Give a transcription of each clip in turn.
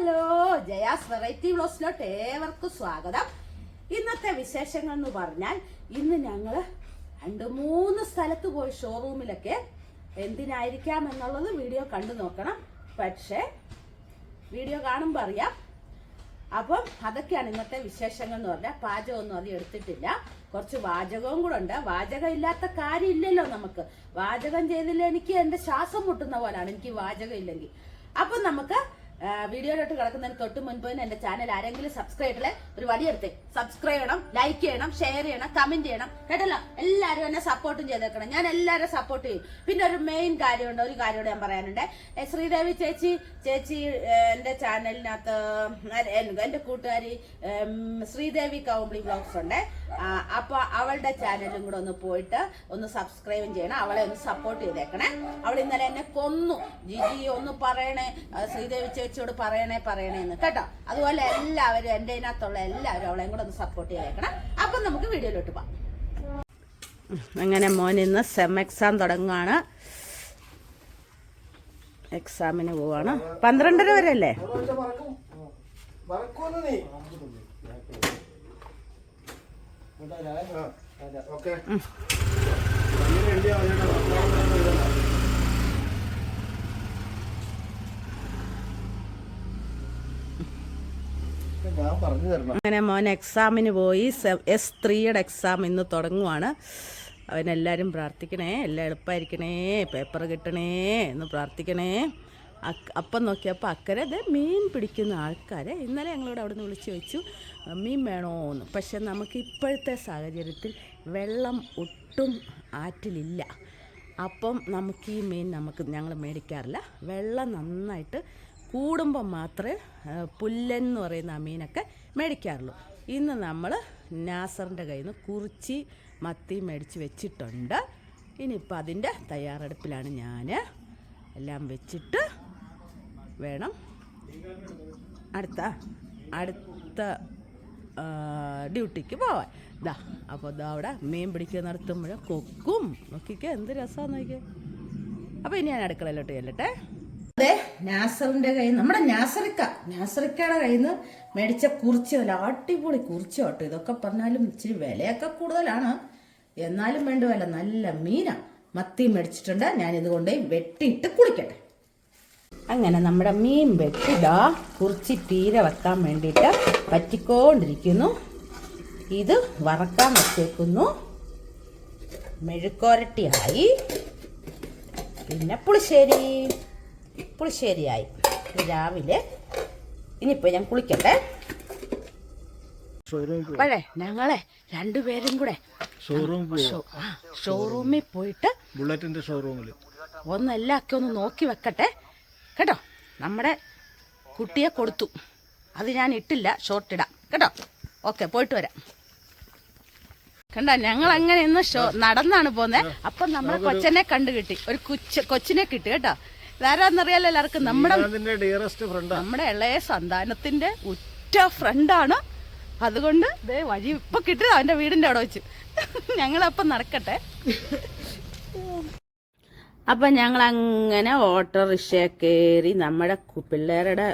Hello Jaya's variety വ്ലോസിലോട്ട് ഏവർക്കും സ്വാഗതം. ഇന്നത്തെ വിശേഷങ്ങൾ എന്ന് പറഞ്ഞാൽ ഇന്ന് ഞങ്ങൾ രണ്ട് മൂന്ന് സ്ഥലത്ത് പോയി ഷോറൂമിലൊക്കെ എന്തിനായിരിക്കാം എന്നുള്ളത് വീഡിയോ കണ്ടു നോക്കണം. പക്ഷേ വീഡിയോ കാണുമ്പോൾ അറിയാം. അപ്പം അതൊക്കെയാണ് ഇന്നത്തെ വിശേഷങ്ങൾ എന്ന് പറഞ്ഞാൽ. പാചകമൊന്നും അത് എടുത്തിട്ടില്ല. കുറച്ച് വാചകവും കൂടെ ഉണ്ട്. വാചകം ഇല്ലാത്ത കാര്യമില്ലല്ലോ നമുക്ക്. വാചകം ചെയ്തില്ല എനിക്ക് എന്റെ ശ്വാസം മുട്ടുന്ന പോലാണ്. എനിക്ക് വാചകം ഇല്ലെങ്കിൽ. അപ്പം നമുക്ക് വീഡിയോയിലോട്ട് കിടക്കുന്നതിന് തൊട്ട് മുൻപ് തന്നെ എന്റെ ചാനൽ ആരെങ്കിലും സബ്സ്ക്രൈബ് സബ്സ്ക്രൈബിലെ ഒരു വടിയെടുത്തേ സബ്സ്ക്രൈബ് ചെയ്യണം ലൈക്ക് ചെയ്യണം ഷെയർ ചെയ്യണം കമന്റ് ചെയ്യണം. കേട്ടല്ലോ? എല്ലാവരും എന്നെ സപ്പോർട്ടും ചെയ്തേക്കണം. ഞാൻ എല്ലാവരും സപ്പോർട്ട് ചെയ്യും. പിന്നെ ഒരു മെയിൻ കാര്യമുണ്ട് ഒരു കാര്യം ഞാൻ പറയാനുണ്ട്. ശ്രീദേവി ചേച്ചി ചേച്ചി എന്റെ ചാനലിനകത്ത് എന്റെ കൂട്ടുകാരി ശ്രീദേവി കൗമ്പി ബ്ലോഗ്സ് ഉണ്ട്. അപ്പൊ അവളുടെ ചാനലും കൂടെ ഒന്ന് പോയിട്ട് ഒന്ന് സബ്സ്ക്രൈബ് ചെയ്യണം. അവളെ ഒന്ന് സപ്പോർട്ട് ചെയ്തേക്കണേ. അവൾ ഇന്നലെ എന്നെ കൊന്നു. ജിജി ഒന്ന് പറയണേ ശ്രീദേവി ചേച്ചിയോട് പറയണേ പറയണേ എന്ന് കേട്ടോ. അതുപോലെ എല്ലാവരും എന്റെ ഇതിനകത്തുള്ള എല്ലാവരും അവളെയും കൂടെ ഒന്ന് സപ്പോർട്ട് ചെയ്തേക്കണം. അപ്പൊ നമുക്ക് വീഡിയോയിലോട്ട് പോവാം. അങ്ങനെ മോൻ ഇന്ന് സെം എക്സാം തുടങ്ങുകയാണ് എക്സാമിന് പോവാണ്. പന്ത്രണ്ടര വരെ അല്ലേ ഓക്കെ ഞാൻ പറഞ്ഞു തരണം അങ്ങനെ മോൻ എക്സാമിന് പോയി. എസ് ത്രീയുടെ എക്സാം ഇന്ന് തുടങ്ങുവാണ്. അവനെല്ലാവരും പ്രാർത്ഥിക്കണേ. എല്ലാം എളുപ്പമായിരിക്കണേ പേപ്പർ കിട്ടണേ. എന്ന് പ്രാർത്ഥിക്കണേ. അപ്പം നോക്കിയപ്പോൾ അക്കരെ അത് മീൻ പിടിക്കുന്ന ആൾക്കാരെ ഇന്നലെ ഞങ്ങളോട് അവിടെ നിന്ന് വിളിച്ച് ചോദിച്ചു മീൻ വേണോന്ന്. പക്ഷെ നമുക്ക് ഇപ്പോഴത്തെ സാഹചര്യത്തിൽ വെള്ളം ഒട്ടും ആറ്റിലില്ല. അപ്പം നമുക്ക് ഈ മീൻ നമുക്ക് ഞങ്ങൾ മേടിക്കാറില്ല. വെള്ളം നന്നായിട്ട് കൂടുമ്പോൾ മാത്രമേ പുല്ലെന്ന് പറയുന്ന ആ മീനൊക്കെ മേടിക്കാറുള്ളൂ. ഇന്ന് നമ്മൾ നാസറിന്റെ കയ്യിൽ നിന്ന് കുറിച്ചി മത്തി മേടിച്ച് വെച്ചിട്ടുണ്ട്. ഇനിയിപ്പോൾ അതിന്റെ തയ്യാറെടുപ്പിലാണ് ഞാൻ എല്ലാം വെച്ചിട്ട് വേണം. അടുത്ത അടുത്ത ഡ്യൂട്ടിക്ക് പോവാൻ. ഇതാ അപ്പോൾ ഇതാ അവിടെ മീൻ പിടിക്കുക നടത്തുമ്പോൾ കൊക്കും. നോക്കിക്കേ എന്ത് രസമാണെന്ന് നോക്കിയേ അപ്പോൾ ഇനി ഞാൻ അടുക്കളയിലോട്ട് ചെല്ലട്ടെ. അതെ നാസറിന്റെ കയ്യിൽ നമ്മുടെ നാസറിക്ക. നാസറിക്കയുടെ കയ്യിൽ നിന്ന് മേടിച്ച കുറിച്ച് നല്ല അടിപൊളി കുറിച്ച് കേട്ടോ. ഇതൊക്കെ പറഞ്ഞാലും ഇച്ചിരി വിലയൊക്കെ കൂടുതലാണ്. എന്നാലും വേണ്ടുവല്ല നല്ല മീനാ. മത്തി മേടിച്ചിട്ടുണ്ട്. ഞാൻ ഇതുകൊണ്ട് വെട്ടിയിട്ട് കുളിക്കട്ടെ. അങ്ങനെ നമ്മുടെ മീൻ വെട്ടിടാ കുറിച്ച് തീരെ വെക്കാൻ വേണ്ടിയിട്ട് പറ്റിക്കൊണ്ടിരിക്കുന്നു. ഇത് വറക്കാൻ വെച്ചേക്കുന്നു. മെഴുക്കോരട്ടിയായി പിന്നെ പുളിശ്ശേരി. പുളിശ്ശേരിയായി. രാവിലെ. ഇനിയിപ്പോൾ ഞാൻ കുളിക്കട്ടെ. അപ്പോഴേ ഞങ്ങളെ രണ്ടുപേരും കൂടെ. ഷോറൂമിൽ പോയിട്ട് ബുള്ളറ്റിന്റെ ഷോറൂമിൽ ഒന്നെല്ലാം ഒക്കെ ഒന്ന് നോക്കി വെക്കട്ടെ. കേട്ടോ? നമ്മുടെ കുട്ടിയെ കൊടുത്തു. അത് ഞാൻ ഇട്ടില്ല ഷോർട്ട് ഇടാം. കേട്ടോ? ഓക്കെ പോയിട്ട് വരാം. കണ്ട ഞങ്ങൾ അങ്ങനെ ഇന്ന് ഷോ നടന്നാണ് പോന്നെ. അപ്പം നമ്മളെ കൊച്ചനെ കണ്ടു കിട്ടി. ഒരു കൊച്ച് കൊച്ചിനെ കിട്ടി കേട്ടോ? ഇതാരാന്നറിയാലോ എല്ലാവർക്കും? നമ്മുടെ നമ്മുടെ ഇളയ സന്താനത്തിന്റെ ഉറ്റ ഫ്രണ്ടാണ് അതുകൊണ്ട് ദേ വഴി ഇപ്പൊ കിട്ടിയത് അവന്റെ വീടിന്റെ അവിടെ വെച്ച്. ഞങ്ങളപ്പം നടക്കട്ടെ. അപ്പൊ ഞങ്ങൾ അങ്ങനെ ഓട്ടോറിക്ഷ കയറി നമ്മുടെ പിള്ളേരുടെ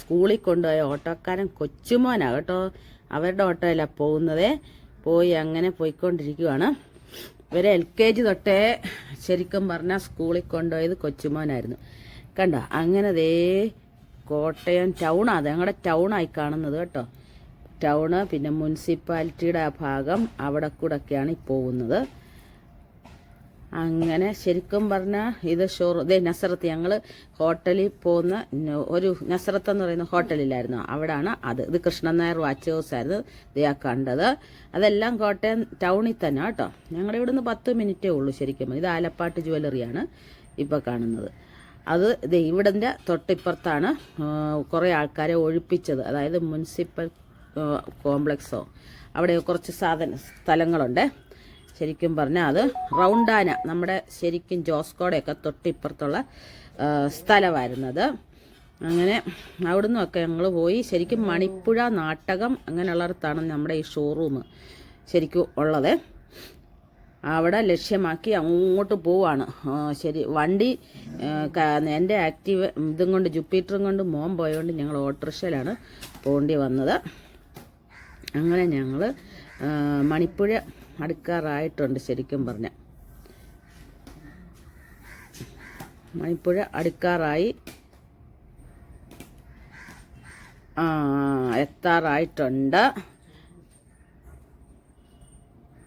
സ്കൂളിൽ കൊണ്ടുപോയ ഓട്ടോക്കാരൻ കൊച്ചുമോനാ കേട്ടോ. അവരുടെ ഓട്ടോയിലാ പോകുന്നത്. പോയി അങ്ങനെ പോയിക്കൊണ്ടിരിക്കുവാണ്. ഇവരെ എൽ കെ ജി തൊട്ടേ ശരിക്കും പറഞ്ഞാൽ സ്കൂളിൽ കൊണ്ടുപോയത് കൊച്ചുമോനായിരുന്നു. കണ്ടോ? അങ്ങനെ ദേ കോട്ടയം ടൗണാണ് അത് ഞങ്ങളുടെ ടൗണായി കാണുന്നത് കേട്ടോ. ടൗണ് പിന്നെ മുനിസിപ്പാലിറ്റിയുടെ ആ ഭാഗം അവിടെ കൂടെ ഒക്കെയാണ് പോകുന്നത്. അങ്ങനെ ശരിക്കും പറഞ്ഞാൽ ഇത് ഷോറൂം ഇതേ നസറത്ത് ഞങ്ങൾ ഹോട്ടലിൽ പോകുന്ന ഒരു നസറത്ത് എന്ന് പറയുന്ന ഹോട്ടലിലായിരുന്നു. അവിടാണ് അത്. ഇത് കൃഷ്ണൻ നായർ വാച്ച് ഹൗസ് ആയിരുന്നു ഇതാ കണ്ടത്. അതെല്ലാം കോട്ടയം ടൗണിൽ തന്നെ കേട്ടോ. ഞങ്ങളുടെ ഇവിടുന്ന് പത്ത് മിനിറ്റേ ഉള്ളൂ ശരിക്കും ഇത് ആലപ്പാട്ട് ജ്വല്ലറിയാണ് ഇപ്പോൾ കാണുന്നത്. അത് ഇത് ഇവിടന്റെ തൊട്ടിപ്പുറത്താണ് കുറേ ആൾക്കാരെ ഒഴിപ്പിച്ചത്. അതായത് മുനിസിപ്പൽ കോംപ്ലക്സോ അവിടെ കുറച്ച് സാധന സ്ഥലങ്ങളുണ്ട്. ശരിക്കും പറഞ്ഞാൽ അത് റൗണ്ടാന നമ്മുടെ ശരിക്കും ജോസ്കോടെയൊക്കെ തൊട്ടിപ്പുറത്തുള്ള സ്ഥലമായിരുന്നത്. അങ്ങനെ അവിടുന്നൊക്കെ ഞങ്ങൾ പോയി. ശരിക്കും മണിപ്പുഴ നാട്ടകം അങ്ങനെയുള്ളിടത്താണ് നമ്മുടെ ഈ ഷോറൂം ശരിക്കും ഉള്ളത്. അവിടെ ലക്ഷ്യമാക്കി അങ്ങോട്ട് പോവാണ്. ശരി വണ്ടി എന്റെ ആക്റ്റീവ് ഇതും കൊണ്ട് ജുപ്പിറ്ററും കൊണ്ട് മോൻ പോയതുകൊണ്ട് ഞങ്ങൾ ഓട്ടോറിക്ഷയിലാണ് പോകേണ്ടി വന്നത്. അങ്ങനെ ഞങ്ങൾ മണിപ്പുഴ അടുക്കാറായിട്ടുണ്ട് ശരിക്കും പറഞ്ഞ. മണിപ്പുഴ അടുക്കാറായി. എത്താറായിട്ടുണ്ട്.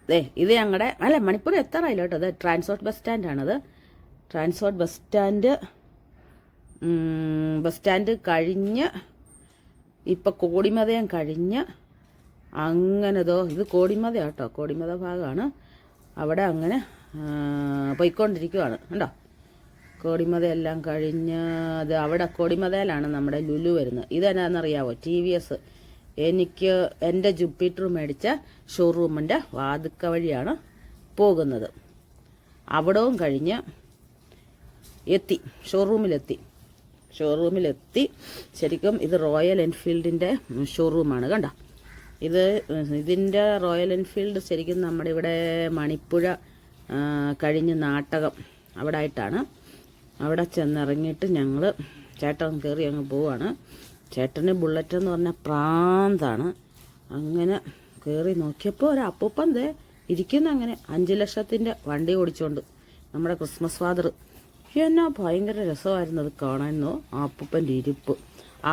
ദേ ഇത് ഞങ്ങളുടെ അല്ല മണിപ്പൂർ എത്താറായില്ല കേട്ടോ. അത് transport bus സ്റ്റാൻഡാണത്. Transport bus stand bus stand കഴിഞ്ഞ് ഇപ്പം കോടിമതയം കഴിഞ്ഞ് അങ്ങനെ ദോ ഇത് കോടിമത കേട്ടോ കോടിമത ഭാഗമാണ് അവിടെ അങ്ങനെ ആ, പോയിക്കൊണ്ടിരിക്കുവാണ് കണ്ടോ? കോടിമതയെല്ലാം കഴിഞ്ഞ് അത് അവിടെ കോടിമതയിലാണ് നമ്മുടെ ലുലു വരുന്നത്. ഇതെന്നാണെന്നറിയാവോ? T V S. എനിക്ക് എന്റെ ജുപ്പിറ്റർ മേടിച്ച ഷോറൂമിന്റെ വാതുക്ക വഴിയാണ് പോകുന്നത്. അവിടവും കഴിഞ്ഞ് എത്തി ഷോറൂമിലെത്തി. ഷോറൂമിലെത്തി. ശരിക്കും ഇത് റോയൽ എൻഫീൽഡിന്റെ ഷോറൂമാണ് കണ്ടോ? ഇത് ഇതിന്റെ റോയൽ എൻഫീൽഡ് ശരിക്കും നമ്മുടെ ഇവിടെ മണിപ്പുഴ കഴിഞ്ഞ് നാട്ടകം അവിടെ ആയിട്ടാണ് അവിടെ ചെന്നിറങ്ങിയിട്ട് ഞങ്ങൾ ചേട്ടൻ കയറി അങ്ങ് പോവാണ്. ചേട്ടന് ബുള്ളറ്റ് എന്ന് പറഞ്ഞാൽ പ്രാന്താണ്. അങ്ങനെ കയറി നോക്കിയപ്പോൾ ഒരു അപ്പൂപ്പൻ ദേ ഇരിക്കുന്ന അങ്ങനെ. അഞ്ച് ലക്ഷത്തിന്റെ വണ്ടി ഓടിച്ചുകൊണ്ട് നമ്മുടെ ക്രിസ്മസ് ഫാദർ എന്നാ ഭയങ്കര രസമായിരുന്നു അത് കാണാനോ ആ അപ്പൂപ്പന്റെ ഇരിപ്പ്.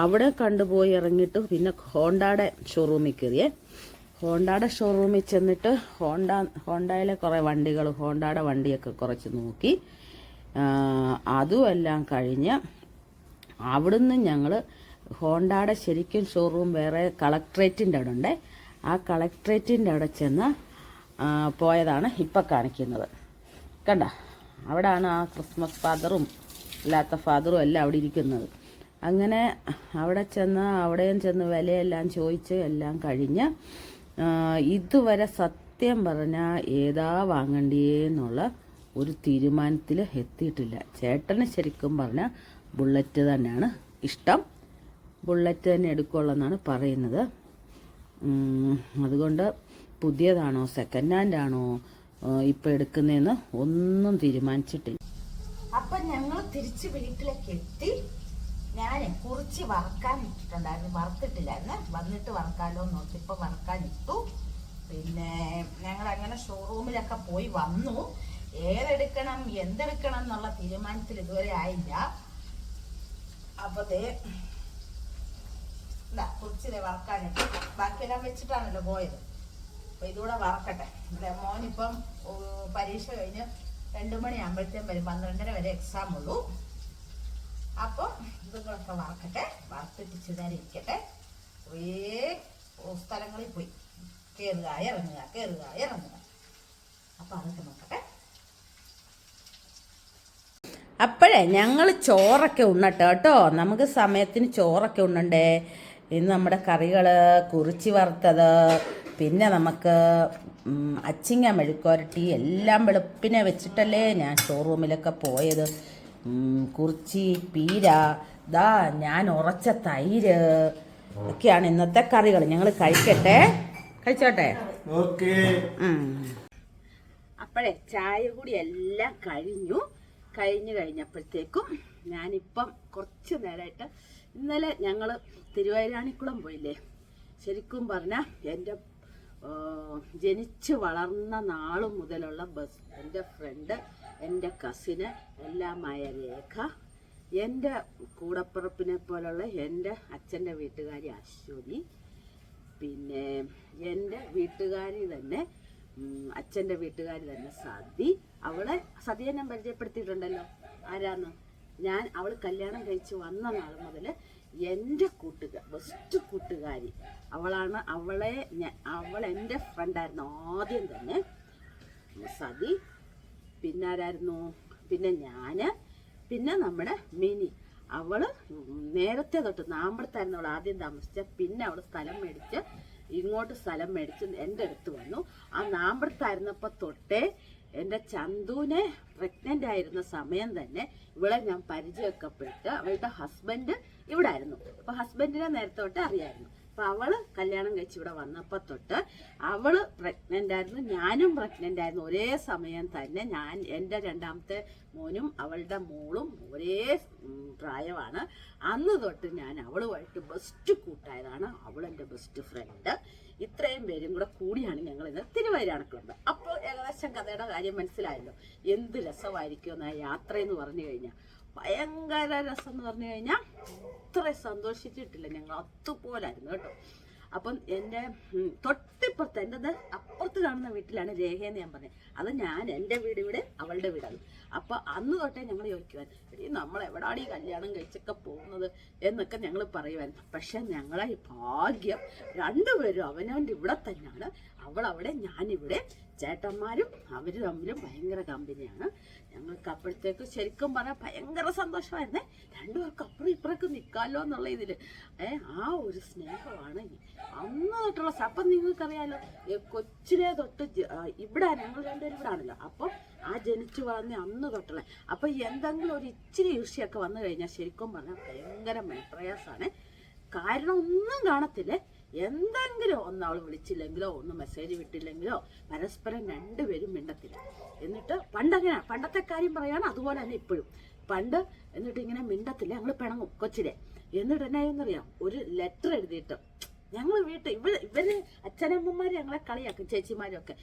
അവിടെ കണ്ടുപോയി ഇറങ്ങിയിട്ട് പിന്നെ ഹോണ്ടയുടെ ഷോറൂമിൽ കയറിയേ. ഹോണ്ടയുടെ ഷോറൂമിൽ ചെന്നിട്ട് ഹോണ്ട ഹോണ്ടയിലെ കുറേ വണ്ടികൾ ഹോണ്ടയുടെ വണ്ടിയൊക്കെ കുറച്ച് നോക്കി. അതുമെല്ലാം കഴിഞ്ഞ് അവിടുന്ന് ഞങ്ങൾ ഹോണ്ടയുടെ ശരിക്കും ഷോറൂം വേറെ കളക്ട്രേറ്റിന്റെ അവിടെ ഉണ്ടേ. ആ കളക്ട്രേറ്റിന്റെ അവിടെ ചെന്ന് പോയതാണ് ഇപ്പം കാണിക്കുന്നത്. കണ്ട അവിടാണ് ആ ക്രിസ്മസ് ഫാദറും അല്ലാത്ത ഫാദറും എല്ലാം അവിടെ ഇരിക്കുന്നത്. അങ്ങനെ അവിടെ ചെന്ന് അവിടെയും ചെന്ന് വിലയെല്ലാം ചോദിച്ച് എല്ലാം കഴിഞ്ഞ് ഇതുവരെ സത്യം പറഞ്ഞാൽ ഏതാ വാങ്ങണ്ടിയെന്നുള്ള ഒരു തീരുമാനത്തിൽ എത്തിയിട്ടില്ല. ചേട്ടന് ശരിക്കും പറഞ്ഞാൽ ബുള്ളറ്റ് തന്നെയാണ് ഇഷ്ടം. ബുള്ളറ്റ് തന്നെ എടുക്കുള്ളെന്നാണ് പറയുന്നത്. അതുകൊണ്ട് പുതിയതാണോ സെക്കൻഡ് ഹാൻഡ് ആണോ ഇപ്പം എടുക്കുന്നതെന്ന് ഒന്നും തീരുമാനിച്ചിട്ടില്ല. അപ്പൊ ഞങ്ങൾ തിരിച്ച് വീട്ടിലേക്ക് എത്തി. ഞാൻ കുറിച്ച് വറക്കാൻ ഇട്ടിട്ടുണ്ടായിരുന്നു. വറുത്തിട്ടില്ലായിരുന്നു. വന്നിട്ട് വറക്കാലോ എന്ന് നോക്കി. ഇപ്പൊ വറക്കാൻ ഇട്ടു. പിന്നെ ഞങ്ങൾ അങ്ങനെ ഷോറൂമിലൊക്കെ പോയി വന്നു. ഏതെടുക്കണം എന്തെടുക്കണം എന്നുള്ള തീരുമാനത്തിൽ ഇതുവരെ ആയില്ല. അപ്പൊ ദേ ഇതാ കുറിച്ചിലെ വറക്കാനിട്ട് ബാക്കിയെല്ലാം വെച്ചിട്ടാണല്ലോ പോയത്. അപ്പൊ ഇതുകൂടെ വറക്കട്ടെ. ഇവിടെ മോനിപ്പം പരീക്ഷ കഴിഞ്ഞ് രണ്ടു മണിയാകുമ്പോഴത്തേക്കും വരും. പന്ത്രണ്ടര വരെ എക്സാം ഉള്ളൂ. അപ്പോൾ ഇതുങ്ങളൊക്കെ വറക്കട്ടെ വറുത്തിട്ട് ഇരിക്കട്ടെ കുറേ സ്ഥലങ്ങളിൽ പോയി. കയറുക ഇറങ്ങുക കയറുക ഇറങ്ങുക. അപ്പൊ അതൊക്കെ നോക്കട്ടെ. അപ്പോഴേ ഞങ്ങൾ ചോറൊക്കെ ഉണ്ണട്ടെ കേട്ടോ. നമുക്ക് സമയത്തിന് ചോറൊക്കെ ഉണ്ണണ്ടേ? ഇന്ന് നമ്മുടെ കറികൾ കുറിച്ചി വറുത്തത് പിന്നെ നമുക്ക് അച്ചിങ്ങ മെഴുക്കുരട്ടി എല്ലാം വെളുപ്പിനെ വെച്ചിട്ടല്ലേ ഞാൻ ഷോറൂമിലൊക്കെ പോയത്. കുറിച്ചി പീര ദാ ഞാൻ ഉറച്ച തൈര്. ഒക്കെയാണ് ഇന്നത്തെ കറികൾ. ഞങ്ങൾ കഴിക്കട്ടെ? കഴിച്ചോട്ടെ. അപ്പോഴേ ചായ കൂടി എല്ലാം കഴിഞ്ഞു. കഴിഞ്ഞു കഴിഞ്ഞപ്പോഴത്തേക്കും ഞാനിപ്പം കുറച്ച് നേരമായിട്ട് ഇന്നലെ ഞങ്ങൾ തിരുവൈരാണിക്കുളം പോയില്ലേ? ശരിക്കും പറഞ്ഞാൽ എന്റെ ജനിച്ചു ജനിച്ച് വളർന്ന നാളും മുതലുള്ള ബസ് എന്റെ ഫ്രണ്ട് എന്റെ കസിന് എല്ലാമായ രേഖ എന്റെ കൂടപ്പുറപ്പിനെ പോലുള്ള എന്റെ അച്ഛന്റെ വീട്ടുകാരി അശ്വതി പിന്നെ എന്റെ വീട്ടുകാരി തന്നെ അച്ഛന്റെ വീട്ടുകാരി തന്നെ സതി. അവളെ സതിയെ ഞാൻ പരിചയപ്പെടുത്തിയിട്ടുണ്ടല്ലോ. ആരാന്ന്? ഞാൻ അവൾ കല്യാണം കഴിച്ച് വന്ന നാൾ മുതൽ എന്റെ കൂട്ടുകാർ ബെസ്റ്റ് കൂട്ടുകാരി. അവളാണ് അവളെ അവൾ എന്റെ ഫ്രണ്ടായിരുന്നു ആദ്യം തന്നെ സതി പിന്നെ ആരായിരുന്നു പിന്നെ ഞാൻ പിന്നെ നമ്മുടെ മിനി. അവൾ നേരത്തെ തൊട്ട് നാമ്പടത്തായിരുന്നു അവൾ ആദ്യം താമസിച്ച പിന്നെ അവൾ സ്ഥലം മേടിച്ച് ഇങ്ങോട്ട് സ്ഥലം മേടിച്ച് എന്റെ അടുത്ത് വന്നു. ആ നാമ്പടത്തായിരുന്നപ്പോൾ തൊട്ടേ എന്റെ ചന്തുവിനെ പ്രഗ്നന്റ് ആയിരുന്ന സമയം തന്നെ ഇവളെ ഞാൻ പരിചയമൊക്കെ പെട്ട് അവളുടെ ഹസ്ബൻഡ് ഇവിടെ ആയിരുന്നു അപ്പോൾ ഹസ്ബൻഡിനെ നേരത്തെ തൊട്ട് അറിയായിരുന്നു. അപ്പൊ അവൾ കല്യാണം കഴിച്ച് ഇവിടെ വന്നപ്പോ തൊട്ട് അവൾ പ്രഗ്നന്റ് ആയിരുന്നു ഞാനും പ്രഗ്നന്റ് ആയിരുന്നു. ഒരേ സമയം തന്നെ ഞാൻ എന്റെ രണ്ടാമത്തെ മോനും അവളുടെ മോളും ഒരേ പ്രായമാണ്. അന്ന് തൊട്ട് ഞാൻ അവളുമായിട്ട് ബെസ്റ്റ് കൂട്ടായതാണ്. അവൾ എന്റെ ബെസ്റ്റ് ഫ്രണ്ട് ഇത്രയും പേരും കൂടെ കൂടിയാണ് ഞങ്ങൾ ഇന്ന് തിരുവൈരാണക്കുള്ളത് അപ്പോൾ ഏകദേശം കഥയുടെ കാര്യം മനസ്സിലായല്ലോ. എന്ത് രസമായിരിക്കും ആ യാത്ര എന്ന് പറഞ്ഞു കഴിഞ്ഞാൽ. ഭയങ്കര രസം എന്ന് പറഞ്ഞു കഴിഞ്ഞാൽ അത്ര സന്തോഷിച്ചിട്ടില്ല. ഞങ്ങൾ അതുപോലായിരുന്നു കേട്ടോ. അപ്പം എന്റെ തൊട്ടിപ്പുറത്ത് എന്റെ അപ്പുറത്ത് കാണുന്ന വീട്ടിലാണ് രേഖയെന്ന് ഞാൻ പറഞ്ഞത് അത് ഞാൻ എന്റെ വീട് ഇവിടെ അവളുടെ വീടാണ്. അപ്പൊ അന്ന് തൊട്ടേ ഞങ്ങൾ ചോദിക്കുവാൻ എടീ നമ്മൾ എവിടാണ് ഈ കല്യാണം കഴിച്ചൊക്കെ പോകുന്നത്? എന്നൊക്കെ ഞങ്ങൾ പറയുവാൻ. പക്ഷെ ഞങ്ങളെ ഭാഗ്യം രണ്ടുപേരും അവനവന്റെ ഇവിടെ തന്നെയാണ്. അവൾ അവിടെ ഞാനിവിടെ ചേട്ടന്മാരും അവർ തമ്മിലും ഭയങ്കര കമ്പനിയാണ്. ഞങ്ങൾക്ക് അപ്പോഴത്തേക്ക് ശരിക്കും പറഞ്ഞാൽ ഭയങ്കര സന്തോഷമായിരുന്നേ. രണ്ടുപേർക്ക് അപ്പുറം ഇപ്പുറക്ക് നിൽക്കാമല്ലോ എന്നുള്ള ഇതിൽ ഏ ആ ഒരു സ്നേഹമാണ് അന്ന് തൊട്ടുള്ള അപ്പം നിങ്ങൾക്കറിയാലോ കൊച്ചിലെ തൊട്ട് ഇവിടെ ഞങ്ങൾ രണ്ടുപേരും ഇവിടെ ആണല്ലോ. അപ്പം ആ ജനിച്ചു വളർന്ന അന്ന് തൊട്ടുള്ള അപ്പൊ എന്തെങ്കിലും ഒരു ഇച്ചിരി ഈർഷ്യൊക്കെ വന്നു കഴിഞ്ഞാൽ ശരിക്കും പറഞ്ഞാൽ ഭയങ്കര മനപ്രയാസമാണ്. കാരണം ഒന്നും കാണത്തില്ലേ? എന്തെങ്കിലും ഒന്ന് അവൾ വിളിച്ചില്ലെങ്കിലോ ഒന്ന് മെസ്സേജ് വിട്ടില്ലെങ്കിലോ പരസ്പരം രണ്ടുപേരും മിണ്ടത്തില്ല. എന്നിട്ട് പണ്ടങ്ങനെ പണ്ടത്തെ കാര്യം പറയാണ് അതുപോലെ തന്നെ ഇപ്പോഴും. പണ്ട് എന്നിട്ട് ഇങ്ങനെ മിണ്ടത്തില്ല ഞങ്ങൾ പിണങ്ങും കൊച്ചിലെ എന്നിട്ട് എന്നായെന്നറിയാം ഒരു ലെറ്റർ എഴുതിയിട്ട് ഞങ്ങൾ വീട്ടിൽ ഇവർ ഇവർ അച്ഛനമ്മമാർ ഞങ്ങളെ കളിയാക്കും ചേച്ചിമാരും ഒക്കെ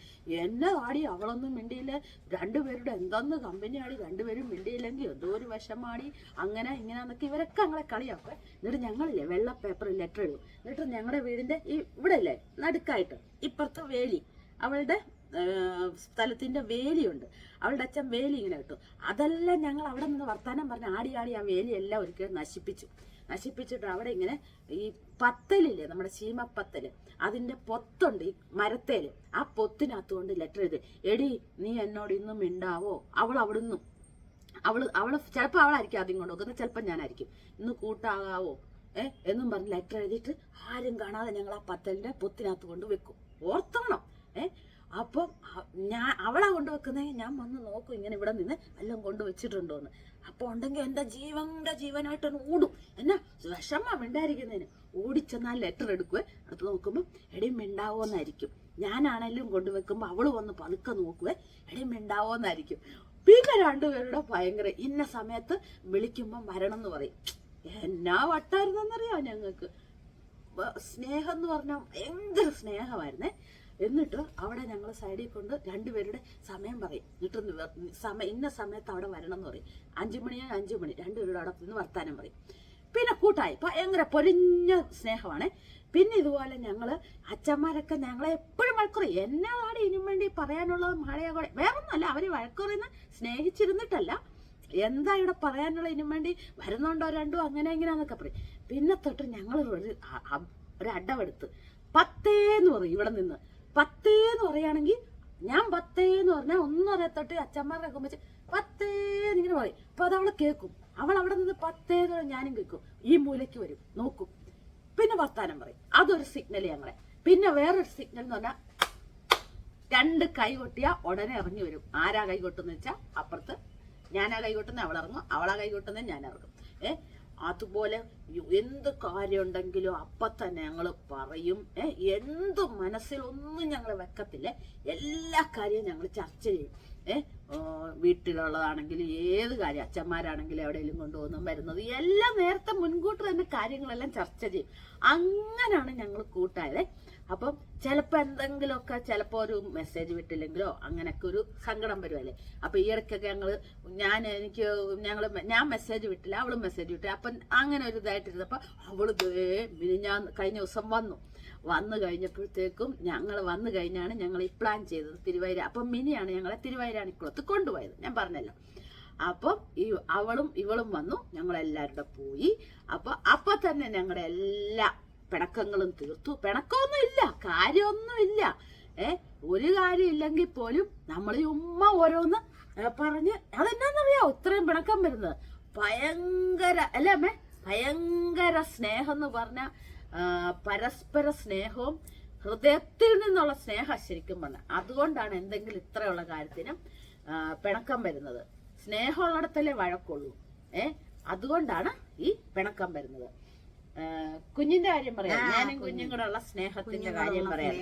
എന്നെ ആടി അവളൊന്നും മിണ്ടിയില്ല. രണ്ടുപേരുടെ എന്തെന്ന് ആടി രണ്ടുപേരും മിണ്ടിയില്ലെങ്കിൽ എന്തോ ഒരു വിഷമാടി. അങ്ങനെ ഇങ്ങനെ എന്നൊക്കെ ഇവരൊക്കെ ഞങ്ങളെ കളിയാക്കും. എന്നിട്ട് ഞങ്ങളില്ലേ വെള്ള പേപ്പർ ലെറ്റർ എഴുതും എന്നിട്ട് ഞങ്ങളുടെ വീടിന്റെ ഈ ഇവിടെ അല്ലേ നടുക്കായിട്ട് ഇപ്പുറത്ത് വേലി. അവളുടെ സ്ഥലത്തിന്റെ വേലിയുണ്ട്. അവളുടെ അച്ഛൻ വേലി ഇങ്ങനെ കിട്ടും അതെല്ലാം ഞങ്ങൾ അവിടെ നിന്ന് വർത്താനം പറഞ്ഞ് ആടി ആടി ആ വേലിയെല്ലാം ഒരിക്കലും നശിപ്പിച്ചു. നശിപ്പിച്ചിട്ട് അവിടെ ഇങ്ങനെ ഈ പത്തലില്ലേ നമ്മുടെ ചീമപ്പത്തൽ അതിന്റെ പൊത്തുണ്ട് ഈ മരത്തേൽ. ആ പൊത്തിനകത്തുകൊണ്ട് ലെറ്റർ എഴുതി. എടി നീ എന്നോട് ഇന്നും മിണ്ടാവോ? അവൾ അവിടുന്ന്. അവൾ അവൾ ചിലപ്പോൾ അവളായിരിക്കും ആദ്യം കൊണ്ട് നോക്കുന്നത് ചിലപ്പോൾ ഞാനായിരിക്കും. ഇന്ന് കൂട്ടാകാവോ? ഏ എന്നും പറഞ്ഞ് ലെറ്റർ എഴുതിയിട്ട് ആരും കാണാതെ ഞങ്ങൾ ആ പത്തലിന്റെ പൊത്തിനകത്ത് കൊണ്ട് വെക്കും. ഓർത്തണം. ഏ അപ്പം ഞാൻ അവളാ കൊണ്ടുവെക്കുന്നെങ്കിൽ ഞാൻ വന്ന് നോക്കും ഇങ്ങനെ ഇവിടെ നിന്ന് എല്ലാം കൊണ്ട് അപ്പൊ ഉണ്ടെങ്കിൽ എന്റെ ജീവന്റെ ജീവനായിട്ട് ഓടും. എന്നാ? വിഷമം മിണ്ടായിരിക്കുന്നതിന് ഓടിച്ചെന്നാൽ ലെറ്റർ എടുക്കുവേ. അടുത്ത് നോക്കുമ്പോൾ എടേ മിണ്ടാവോന്നായിരിക്കും. ഞാനാണെങ്കിലും കൊണ്ടുവെക്കുമ്പോൾ അവൾ വന്ന് പതുക്കെ നോക്കുവേ. എടേ മിണ്ടാവോന്നായിരിക്കും. പിന്നെ രണ്ടുപേരുടെ ഭയങ്കര ഇന്ന സമയത്ത് വിളിക്കുമ്പം മരണം എന്ന് പറയും. എന്നാ വട്ടായിരുന്നെന്നറിയാം ഞങ്ങൾക്ക്? സ്നേഹം എന്ന് പറഞ്ഞാൽ ഭയങ്കര സ്നേഹമായിരുന്നേ. എന്നിട്ട് അവിടെ ഞങ്ങൾ സൈഡിൽ കൊണ്ട് രണ്ടുപേരുടെ സമയം പറയും. എന്നിട്ട് സമയം ഇന്ന സമയത്ത് അവിടെ വരണം എന്ന് പറയും. അഞ്ചു മണിയാ അഞ്ചു മണി. രണ്ടുപേരുടെ അവിടെ നിന്ന് വർത്താനം പറയും. പിന്നെ കൂട്ടായി. ഭയങ്കര പൊരിഞ്ഞ സ്നേഹമാണ്. പിന്നെ ഇതുപോലെ ഞങ്ങൾ അച്ഛന്മാരൊക്കെ ഞങ്ങളെ എപ്പോഴും വഴക്കുറയും എന്നാണ് ഇനി വേണ്ടി പറയാനുള്ളത് മഴയെ കൂടെ വേറൊന്നുമല്ല. അവർ വഴക്കുറിന്ന് സ്നേഹിച്ചിരുന്നിട്ടല്ല. എന്താ ഇവിടെ പറയാനുള്ള ഇനിയും വേണ്ടി? വരുന്നുണ്ടോ രണ്ടോ അങ്ങനെ എങ്ങനെയാന്നൊക്കെ പറയും. പിന്നെ തൊട്ട് ഞങ്ങൾ ഒരു ഒരു അടവെടുത്ത്. പത്തേന്ന് പറയും ഇവിടെ നിന്ന്. പത്തേന്ന് പറയുകയാണെങ്കിൽ ഞാൻ പത്തേന്ന് പറഞ്ഞാൽ ഒന്നും അറിയത്തോട്ട് അച്ഛന്മാരുടെ കുമ്പച്ച് പത്തേന്ന് ഇങ്ങനെ പറയും. അപ്പൊ അത് അവൾ കേൾക്കും. അവൾ അവിടെ നിന്ന് പത്തേന്ന് പറഞ്ഞാൽ ഞാനും കേൾക്കും. ഈ മൂലയ്ക്ക് വരും. നോക്കും. പിന്നെ വർത്താനം പറയും. അതൊരു സിഗ്നൽ ഞങ്ങളെ. പിന്നെ വേറൊരു സിഗ്നൽ എന്ന് പറഞ്ഞാൽ രണ്ട് കൈ കൊട്ടിയാ ഉടനെ ഇറങ്ങി വരും. ആരാ കൈ കൊട്ടുന്ന വെച്ചാൽ അപ്പുറത്ത് ഞാനാ കൈ കൊട്ടുന്ന അവൾ ഇറങ്ങും. അവളാ കൈ കൊട്ടുന്ന ഞാൻ ഇറങ്ങും ഏ? അതുപോലെ എന്ത് കാര്യം ഉണ്ടെങ്കിലും അപ്പൊ തന്നെ ഞങ്ങൾ പറയും. എന്ത് മനസ്സിലൊന്നും ഞങ്ങൾ വെക്കത്തില്ല. എല്ലാ കാര്യവും ഞങ്ങൾ ചർച്ച ചെയ്യും. ഏ വീട്ടിലുള്ളതാണെങ്കിലും ഏത് കാര്യം അച്ഛന്മാരാണെങ്കിലും എവിടെയെങ്കിലും കൊണ്ടുപോകുന്ന വരുന്നത് എല്ലാം നേരത്തെ മുൻകൂട്ടി തന്നെ കാര്യങ്ങളെല്ലാം ചർച്ച ചെയ്യും. അങ്ങനാണ് ഞങ്ങൾ കൂട്ടായത്. അപ്പം ചിലപ്പോൾ എന്തെങ്കിലുമൊക്കെ ചിലപ്പോൾ ഒരു മെസ്സേജ് വിട്ടില്ലെങ്കിലോ അങ്ങനെയൊക്കെ ഒരു സങ്കടം വരുമല്ലേ അപ്പൊ ഈ ഇടയ്ക്കൊക്കെ ഞാൻ എനിക്ക് ഞങ്ങൾ ഞാൻ മെസ്സേജ് വിട്ടില്ല അവളും മെസ്സേജ് വിട്ടില്ല. അപ്പം അങ്ങനെ ഒരു ഇതായിട്ടിരുന്നപ്പോൾ അവൾ ദേ ഞാൻ കഴിഞ്ഞ ദിവസം വന്നു. വന്നു കഴിഞ്ഞപ്പോഴത്തേക്കും ഞങ്ങൾ വന്നു കഴിഞ്ഞാണ് ഞങ്ങൾ ഈ പ്ലാൻ ചെയ്തത് തിരുവൈര. അപ്പം മിനിയാണ് ഞങ്ങളെ തിരുവൈരാണിക്കുളത്ത് കൊണ്ടുപോയത്. ഞാൻ പറഞ്ഞല്ലോ. അപ്പം ഈ അവളും ഇവളും വന്നു. ഞങ്ങളെല്ലാവരുടെ പോയി. അപ്പൊ അപ്പൊ തന്നെ ഞങ്ങളുടെ എല്ലാ പിണക്കങ്ങളും തീർത്തു. പിണക്കമൊന്നും ഇല്ല കാര്യമൊന്നും ഇല്ല ഏ ഒരു കാര്യം ഇല്ലെങ്കിൽ പോലും നമ്മൾ ഉമ്മ ഓരോന്ന് പറഞ്ഞ് അതെന്നാന്നറിയാം ഇത്രയും പിണക്കം വരുന്നത്. ഭയങ്കര അല്ലേ അമ്മേ? ഭയങ്കര സ്നേഹം എന്ന് പറഞ്ഞ പരസ്പര സ്നേഹവും ഹൃദയത്തിൽ നിന്നുള്ള സ്നേഹം ശരിക്കും പറഞ്ഞ. അതുകൊണ്ടാണ് എന്തെങ്കിലും ഇത്രയുള്ള കാര്യത്തിന് പിണക്കം വരുന്നത്. സ്നേഹമുള്ളിടത്തല്ലേ വഴക്കുള്ളൂ. ഏ അതുകൊണ്ടാണ് ഈ പിണക്കം വരുന്നത്. കുഞ്ഞിന്റെ കാര്യം പറയാം. ഞാനും കുഞ്ഞും. കൂടെ ഉള്ള സ്നേഹത്തിന്റെ കാര്യം പറയാം.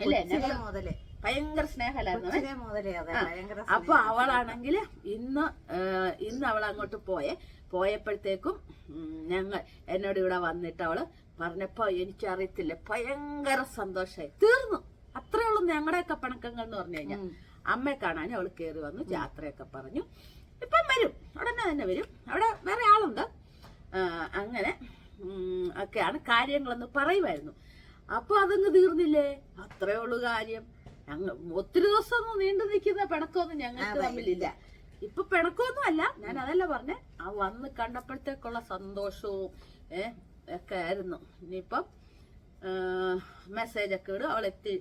അല്ലേ മുതലേ. ഭയങ്കര സ്നേഹമായിരുന്നു അപ്പൊ അവളാണെങ്കിൽ ഇന്ന് ഇന്ന് അവൾ അങ്ങോട്ട് പോയെ. പോയപ്പോഴത്തേക്കും ഞങ്ങൾ എന്നോട് ഇവിടെ വന്നിട്ട് അവൾ പറഞ്ഞപ്പോ എനിക്കറിയത്തില്ല ഭയങ്കര സന്തോഷമായി തീർന്നു. അത്രേ ഉള്ളൂ ഞങ്ങളുടെയൊക്കെ പണക്കങ്ങൾ എന്ന് പറഞ്ഞു കഴിഞ്ഞാൽ. അമ്മയെ കാണാൻ അവൾ കയറി വന്നു യാത്രയൊക്കെ പറഞ്ഞു. ഇപ്പം വരും. ഉടനെ തന്നെ വരും. അവിടെ വേറെ ആളുണ്ട്. അങ്ങനെ ഒക്കെയാണ് കാര്യങ്ങളെന്ന് പറയുമായിരുന്നു. അപ്പൊ അതങ്ങ് തീർന്നില്ലേ? അത്രേ ഉള്ളൂ കാര്യം. ഞങ്ങൾ ഒത്തിരി ദിവസം ഒന്നും നീണ്ടു നിൽക്കുന്ന പിണക്കമൊന്നും ഞങ്ങൾക്ക് തമ്മിലില്ല. ഇപ്പൊ പിണക്കമൊന്നും അല്ല ഞാൻ അതല്ല പറഞ്ഞേ ആ വന്ന് കണ്ടപ്പോഴത്തേക്കുള്ള സന്തോഷവും ഏ ഒക്കെ ആയിരുന്നു. ഇനിയിപ്പം മെസ്സേജ് ഒക്കെ ഇടും. അവൾ എത്തി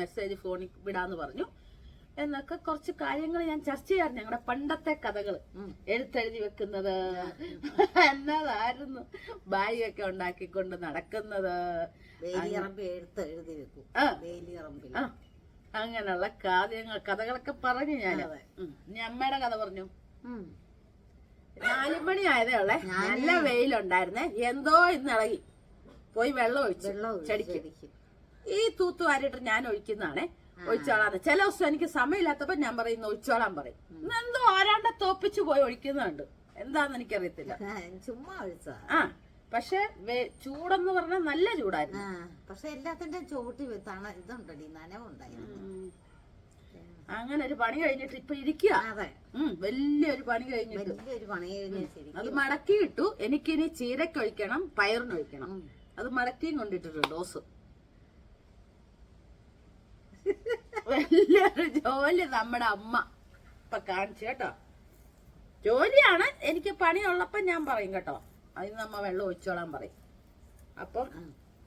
മെസ്സേജ് ഫോണിൽ വിടാന്ന് പറഞ്ഞു. എന്നൊക്കെ കുറച്ച് കാര്യങ്ങൾ ഞാൻ ചർച്ച ചെയ്യാറ് ഞങ്ങളുടെ പണ്ടത്തെ കഥകൾ എഴുത്തെഴുതി വെക്കുന്നത്. എന്നതായിരുന്നു. ബാഗൊക്കെ ഉണ്ടാക്കിക്കൊണ്ട് നടക്കുന്നത്. എഴുത്തെഴുതി എഴുത്ത് എഴുതി വെക്കും. അങ്ങനെയുള്ള കാര്യങ്ങൾ കഥകളൊക്കെ പറഞ്ഞു ഞാൻ ഇനി അമ്മയുടെ കഥ പറഞ്ഞു. നാലുമണി ആയതേ ഉള്ളേ. നല്ല വെയിലുണ്ടായിരുന്നേ. എന്തോ ഇന്ന് ഇളകി. പോയി വെള്ളം ഒഴിച്ചു ചെടിക്ക്. ഈ തൂത്തുവാരിട്ട് ഞാൻ ഒഴിക്കുന്നതാണേ. ഒഴിച്ചോളാന്ന് ചില ദിവസം എനിക്ക് സമയമില്ലാത്തപ്പോ ഞാൻ പറയും "ഇന്ന് ഒഴിച്ചോളാൻ പറയും. എന്തോ ആരാണ്ട തോപ്പിച്ചു പോയി ഒഴിക്കുന്നുണ്ട്. എന്താന്ന് എനിക്കറിയത്തില്ല. ചുമ്മാ ഒഴിച്ചാ ആ പക്ഷെ ചൂടെന്ന് പറഞ്ഞാൽ നല്ല ചൂടായിരുന്നു. പക്ഷെ എല്ലാത്തിന്റെ ചോട്ടി തണ ഇതുണ്ടടി നനവുണ്ടായിരുന്നു അങ്ങനെ ഒരു പണി കഴിഞ്ഞിട്ട് ഇപ്പൊ ഇരിക്കുക വലിയൊരു പണി കഴിഞ്ഞിട്ട്. അത് മടക്കി ഇട്ടു എനിക്കിനി ചീരക്കൊഴിക്കണം പയറിനൊഴിക്കണം. അത് മടക്കിയും കൊണ്ടിട്ടിട്ടുണ്ട് ഡോസ് വലിയൊരു ജോലി നമ്മുടെ അമ്മ. ഇപ്പൊ കാണിച്ചു കേട്ടോ. ജോലിയാണ്. എനിക്ക് പണിയുള്ളപ്പം ഞാൻ പറയും കേട്ടോ. അതിന് നമ്മ വെള്ളം ഒഴിച്ചോളാൻ പറയും. അപ്പം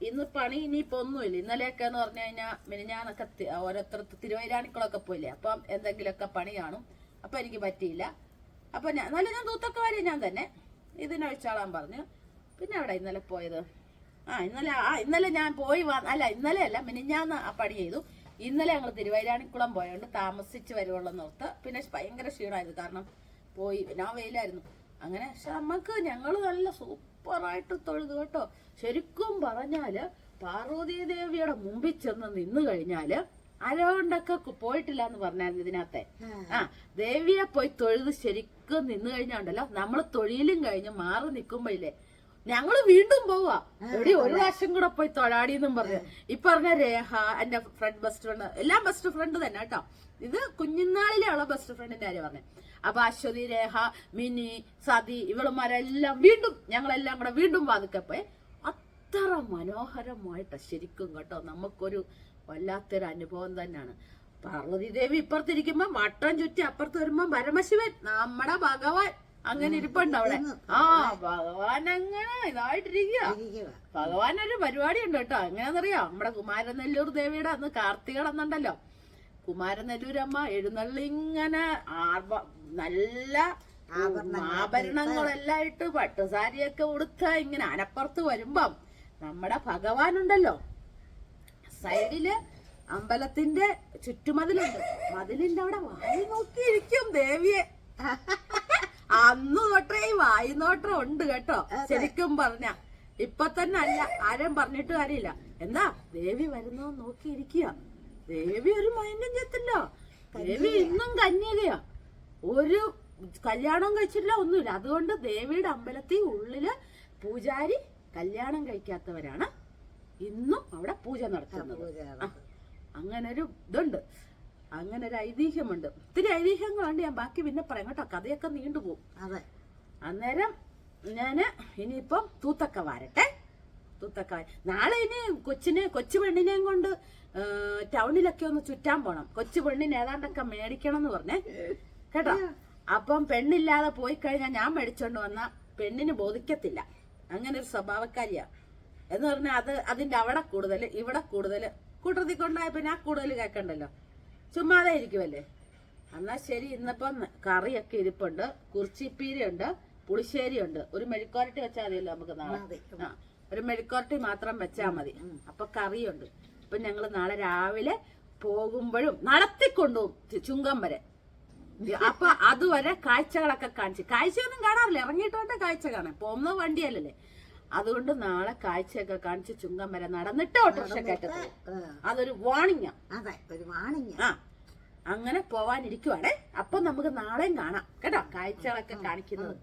ഇന്ന് പണി ഇനിയിപ്പോ ഒന്നുമില്ല. ഇന്നലെയൊക്കെ എന്ന് പറഞ്ഞു കഴിഞ്ഞാൽ മിനിഞ്ഞാന്നൊക്കെ തി- ഓരോരുത്തർ തിരുവൈരാണിക്കളൊക്കെ പോയില്ലേ? അപ്പം എന്തെങ്കിലുമൊക്കെ പണി കാണും. അപ്പൊ എനിക്ക് പറ്റിയില്ല. അപ്പൊ ഞാൻ നല്ല ഞാൻ തൂത്തൊക്കെ വരെ ഞാൻ തന്നെ ഇതിനൊഴിച്ചോളാൻ പറഞ്ഞു. പിന്നെ അവിടെ ഇന്നലെ പോയത്? ആ ഇന്നലെ ആ ഇന്നലെ ഞാൻ പോയി അല്ല ഇന്നലെ അല്ല മിനിഞ്ഞാന്ന് ആ പണി ചെയ്തു. ഇന്നലെ ഞങ്ങൾ തിരുവൈരാണിക്കുളം പോയതുകൊണ്ട് താമസിച്ച് വരുവുള്ളൂ ഓർത്ത് പിന്നെ ഭയങ്കര ക്ഷീണമായിരുന്നു കാരണം പോയി പിന്നെ ആ വെയിലായിരുന്നു. അങ്ങനെ പക്ഷെ നമുക്ക് ഞങ്ങൾ നല്ല സൂപ്പറായിട്ട് തൊഴുതു കേട്ടോ. ശരിക്കും പറഞ്ഞാൽ പാർവതി ദേവിയുടെ മുമ്പിൽ ചെന്ന് നിന്നു കഴിഞ്ഞാൽ അരവണ്ടൊക്കെ പോയിട്ടില്ല എന്ന് പറഞ്ഞായിരുന്നു ഇതിനകത്തെ. ആ. ദേവിയെ പോയി തൊഴുത് ശരിക്കും നിന്ന് കഴിഞ്ഞാണ്ടല്ലോ നമ്മൾ തൊഴിലും കഴിഞ്ഞ് മാറി നിൽക്കുമ്പോ ഞങ്ങൾ വീണ്ടും പോവാ. എവിടെ ഒരു പ്രാവശ്യം കൂടെ പോയി തൊഴാടിയെന്നും പറഞ്ഞു. ഇപ്പൊ പറഞ്ഞ രേഹ എന്റെ ഫ്രണ്ട് ബെസ്റ്റ് ഫ്രണ്ട് എല്ലാം ബെസ്റ്റ് ഫ്രണ്ട് തന്നെ കേട്ടോ. ഇത് കുഞ്ഞുനാളിലെ ഉള്ള ബെസ്റ്റ് ഫ്രണ്ടിന്റെ കാര്യം പറഞ്ഞു. അപ്പൊ അശ്വതി രേഹ മിനി സതി ഇവളുമാരെല്ലാം വീണ്ടും ഞങ്ങളെല്ലാം കൂടെ വീണ്ടും വാതുക്കെ പോയി അത്ര മനോഹരമായിട്ട് ശരിക്കും കേട്ടോ നമുക്കൊരു വല്ലാത്തൊരു അനുഭവം തന്നെയാണ്. പാർവതി ദേവി ഇപ്പുറത്തിരിക്കുമ്പോ മട്ടം ചുറ്റി അപ്പുറത്ത് വരുമ്പോ പരമശിവൻ നമ്മുടെ ഭഗവാൻ. അങ്ങനെ ഇരിപ്പുണ്ട് അവിടെ. ആ ഭഗവാൻ അങ്ങനെ ഇതായിട്ടിരിക്കുക ഭഗവാൻ ഒരു പരിപാടി ഉണ്ട് കേട്ടോ. എങ്ങനെയാണെന്നറിയാം? നമ്മുടെ കുമാരനെല്ലൂർ ദേവിയുടെ അന്ന് കാർത്തികടന്നുണ്ടല്ലോ. കുമാരനെല്ലൂരമ്മ എഴുന്നള്ളി ഇങ്ങനെ ആർഭ- നല്ല ആഭരണങ്ങളെല്ലാം ഇട്ട് പട്ടുസാരിയൊക്കെ ഉടുത്ത ഇങ്ങനെ അനപ്പുറത്ത് വരുമ്പം നമ്മുടെ ഭഗവാനുണ്ടല്ലോ. സൈഡിൽ അമ്പലത്തിന്റെ ചുറ്റുമതിലുണ്ട്. മതിലിന്റെ അവിടെ വായി നോക്കിയിരിക്കും ദേവിയെ. അന്ന് തൊട്ടേ വായിനോട്ടം ഉണ്ട് കേട്ടോ. ശരിക്കും പറഞ്ഞ ഇപ്പൊ തന്നെ അല്ല ആരും പറഞ്ഞിട്ട് കാര്യമില്ല. എന്താ ദേവി വരുന്നോ നോക്കിയിരിക്കുക. ദേവി ഒരു മൈൻഡും ചെത്തില്ല ദേവി ഇന്നും കന്യകയാ ഒരു കല്യാണം കഴിച്ചില്ല ഒന്നുമില്ല. അതുകൊണ്ട് ദേവിയുടെ അമ്പലത്തിൽ ഉള്ളിൽ പൂജാരി കല്യാണം കഴിക്കാത്തവരാണ് ഇന്നും അവിടെ പൂജ നടത്തുന്നത്. അങ്ങനൊരു ഇതുണ്ട്. അങ്ങനെ ഒരു ഐതിഹ്യമുണ്ട് ഒത്തിരി ഐതിഹ്യങ്ങളുണ്ട് ഞാൻ ബാക്കി പിന്നെ പറയാം കേട്ടോ. കഥയൊക്കെ നീണ്ടുപോകും അതെ. അന്നേരം ഞാൻ ഇനിയിപ്പം തൂത്തക്ക വാരട്ടെ. തൂത്തക്ക നാളെ ഇനി കൊച്ചിനെ കൊച്ചു പെണ്ണിനെയും കൊണ്ട് ടൗണിലൊക്കെ ഒന്ന് ചുറ്റാൻ പോണം. കൊച്ചു പെണ്ണിന് ഏതാണ്ടൊക്കെ മേടിക്കണം എന്ന് പറഞ്ഞേ. കേട്ടോ? അപ്പം പെണ്ണില്ലാതെ പോയി കഴിഞ്ഞാൽ ഞാൻ മേടിച്ചോണ്ട് വന്ന പെണ്ണിന് ബോധിക്കത്തില്ല. അങ്ങനെ ഒരു സ്വഭാവക്കാരിയാ. എന്ന് പറഞ്ഞാൽ അത് അതിന്റെ അവിടെ കൂടുതൽ ഇവിടെ കൂടുതൽ കൂട്ടത്തിൽ കൊണ്ടായ ഞാൻ ആ കൂടുതൽ കേൾക്കണ്ടല്ലോ ചുമ്മാതെ ഇരിക്കുമല്ലേ എന്നാ ശരി ഇന്നിപ്പം കറിയൊക്കെ ഇരിപ്പുണ്ട് കുറിച്ചിപ്പീരയുണ്ട് പുളിശ്ശേരിയുണ്ട്. ഒരു മെഴുക്കോരട്ടി വെച്ചാൽ മതിയല്ലോ നമുക്ക് നാളെ. ആ ഒരു മെഴുക്കോരട്ടി മാത്രം വെച്ചാൽ മതി. അപ്പൊ കറിയുണ്ട്. അപ്പൊ ഞങ്ങൾ നാളെ രാവിലെ പോകുമ്പോഴും നടത്തിക്കൊണ്ടുപോകും ചുങ്കം വരെ. അപ്പൊ അതുവരെ കാഴ്ചകളൊക്കെ കാണിച്ച്. കാഴ്ചയൊന്നും കാണാറില്ല. ഇറങ്ങിയിട്ടോട്ടെ കാഴ്ച കാണാൻ. പോകുന്ന വണ്ടിയല്ലല്ലേ? അതുകൊണ്ട് നാളെ കാഴ്ചയൊക്കെ കാണിച്ച് ചുങ്കം വരെ നടന്നിട്ട് ഓട്ടോറിക്ഷ കേട്ടത്. അതൊരു വാണിംഗ് അതെ ഒരു ആ. അങ്ങനെ പോവാനിരിക്കുവാണേ. അപ്പൊ നമുക്ക് നാളെയും കാണാം. കേട്ടോ? കാഴ്ചകളൊക്കെ കാണിക്കുന്നത്.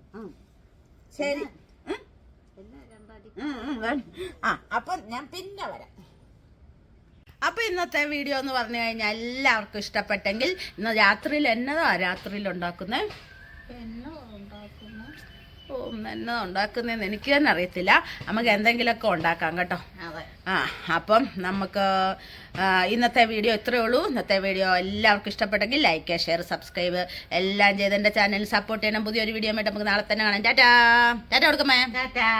ശരി. ആ അപ്പൊ ഞാൻ പിന്നെ വരാം. അപ്പൊ ഇന്നത്തെ വീഡിയോ എന്ന് പറഞ്ഞു കഴിഞ്ഞാൽ എല്ലാവർക്കും ഇഷ്ടപ്പെട്ടെങ്കിൽ ഇന്ന് രാത്രിയിൽ എന്നതാ രാത്രിയിൽ ഉണ്ടാക്കുന്നത് ഓ എന്നതാ ഉണ്ടാക്കുന്നതെന്ന് എനിക്ക് തന്നെ അറിയത്തില്ല. നമുക്ക് എന്തെങ്കിലുമൊക്കെ ഉണ്ടാക്കാം കേട്ടോ. ആ അപ്പം നമുക്ക് ഇന്നത്തെ വീഡിയോ ഇത്രയേ ഉള്ളൂ. ഇന്നത്തെ വീഡിയോ എല്ലാവർക്കും ഇഷ്ടപ്പെട്ടെങ്കിൽ ലൈക്ക് ഷെയർ സബ്സ്ക്രൈബ് എല്ലാം ചെയ്ത് എന്റെ ചാനൽ സപ്പോർട്ട് ചെയ്യണം. പുതിയൊരു വീഡിയോ ആയിട്ട് നമുക്ക് നാളെ തന്നെ കാണാം. ടാറ്റാ. ടാറ്റ കൊടുക്കമ്മേ. ടാറ്റാ.